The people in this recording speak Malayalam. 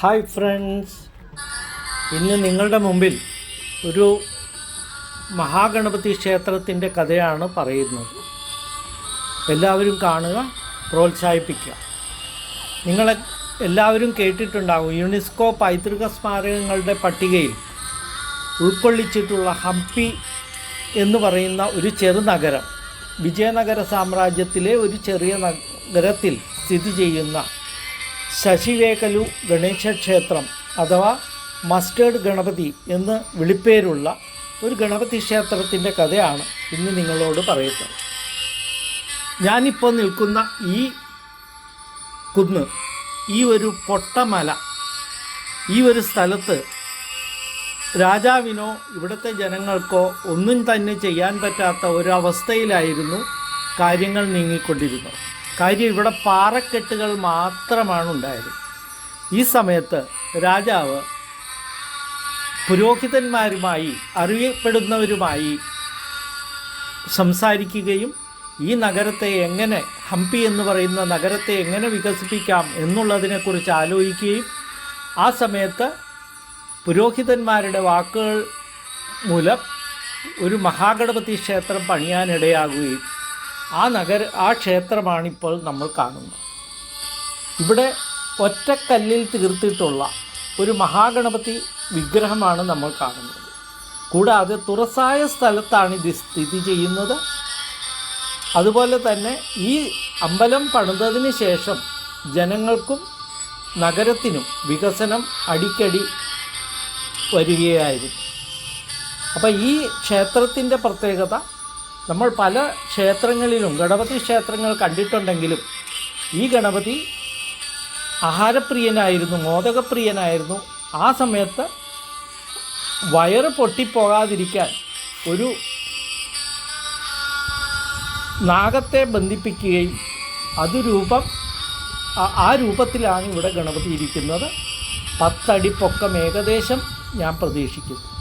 ഹായ് ഫ്രണ്ട്സ് ഇന്ന് നിങ്ങളുടെ മുമ്പിൽ ഒരു മഹാഗണപതി ക്ഷേത്രത്തിന്റെ കഥയാണ് പറയുന്നത്. എല്ലാവരും കാണുക പ്രോത്സാഹിപ്പിക്കുക. നിങ്ങളെ എല്ലാവരും കേട്ടിട്ടുണ്ടാകും യുനെസ്കോ പൈതൃക സ്മാരകങ്ങളുടെ പട്ടികയിൽ ഉൾക്കൊള്ളിച്ചിട്ടുള്ള ഹംപി എന്ന് പറയുന്ന ഒരു ചെറുനഗരം വിജയനഗര സാമ്രാജ്യത്തിലെ ഒരു ചെറിയ നഗരത്തിൽ സ്ഥിതി ചെയ്യുന്ന ശശിവേകലു ഗണേശ ക്ഷേത്രം അഥവാ മസ്റ്റേഡ് ഗണപതി എന്ന് വിളിപ്പേരുള്ള ഒരു ഗണപതി ക്ഷേത്രത്തിന്റെ കഥയാണ് ഇന്ന് നിങ്ങളോട് പറയുന്നത് ഞാനിപ്പോൾ നിൽക്കുന്ന ഈ കുന്ന് ഈ ഒരു പൊട്ടമല ഈ ഒരു സ്ഥലത്ത് രാജാവിനോ ഇവിടുത്തെ ജനങ്ങൾക്കോ ഒന്നും തന്നെ ചെയ്യാൻ പറ്റാത്ത ഒരവസ്ഥയിലായിരുന്നു കാര്യങ്ങൾ നീങ്ങിക്കൊണ്ടിരുന്നത്. കാര്യം ഇവിടെ പാറക്കെട്ടുകൾ മാത്രമാണ് ഉണ്ടായത്. ഈ സമയത്ത് രാജാവ് പുരോഹിതന്മാരുമായി അറിയപ്പെടുന്നവരുമായി സംസാരിക്കുകയും ഈ നഗരത്തെ എങ്ങനെ ഹംപി എന്ന് പറയുന്ന നഗരത്തെ എങ്ങനെ വികസിപ്പിക്കാം എന്നുള്ളതിനെക്കുറിച്ച് ആലോചിക്കുകയും ആ സമയത്ത് പുരോഹിതന്മാരുടെ വാക്കുകൾ മൂലം ഒരു മഹാഗണപതി ക്ഷേത്രം പണിയാനിടയാകുകയും ആ നഗര ആ ക്ഷേത്രമാണിപ്പോൾ നമ്മൾ കാണുന്നത്. ഇവിടെ ഒറ്റക്കല്ലിൽ തീർത്തിട്ടുള്ള ഒരു മഹാഗണപതി വിഗ്രഹമാണ് നമ്മൾ കാണുന്നത്. കൂടാതെ തുറസായ സ്ഥലത്താണ് ഇത് സ്ഥിതി ചെയ്യുന്നത്. അതുപോലെ തന്നെ ഈ അമ്പലം പണിതതിന് ശേഷം ജനങ്ങൾക്കും നഗരത്തിനും വികസനം അടിക്കടി വരികയായിരുന്നു. അപ്പോൾ ഈ ക്ഷേത്രത്തിന്റെ പ്രത്യേകത നമ്മൾ പല ക്ഷേത്രങ്ങളിലും ഗണപതി ക്ഷേത്രങ്ങൾ കണ്ടിട്ടുണ്ടെങ്കിലും ഈ ഗണപതി ആഹാരപ്രിയനായിരുന്നു മോദകപ്രിയനായിരുന്നു. ആ സമയത്ത് വയറ് പൊട്ടിപ്പോകാതിരിക്കാൻ ഒരു നാഗത്തെ ബന്ധിപ്പിക്കുകയും അത് രൂപം ആ- രൂപത്തിലാണ് ഇവിടെ ഗണപതി ഇരിക്കുന്നത്. പത്തടി പൊക്കം ഏകദേശം ഞാൻ പ്രതീക്ഷിക്കുന്നു.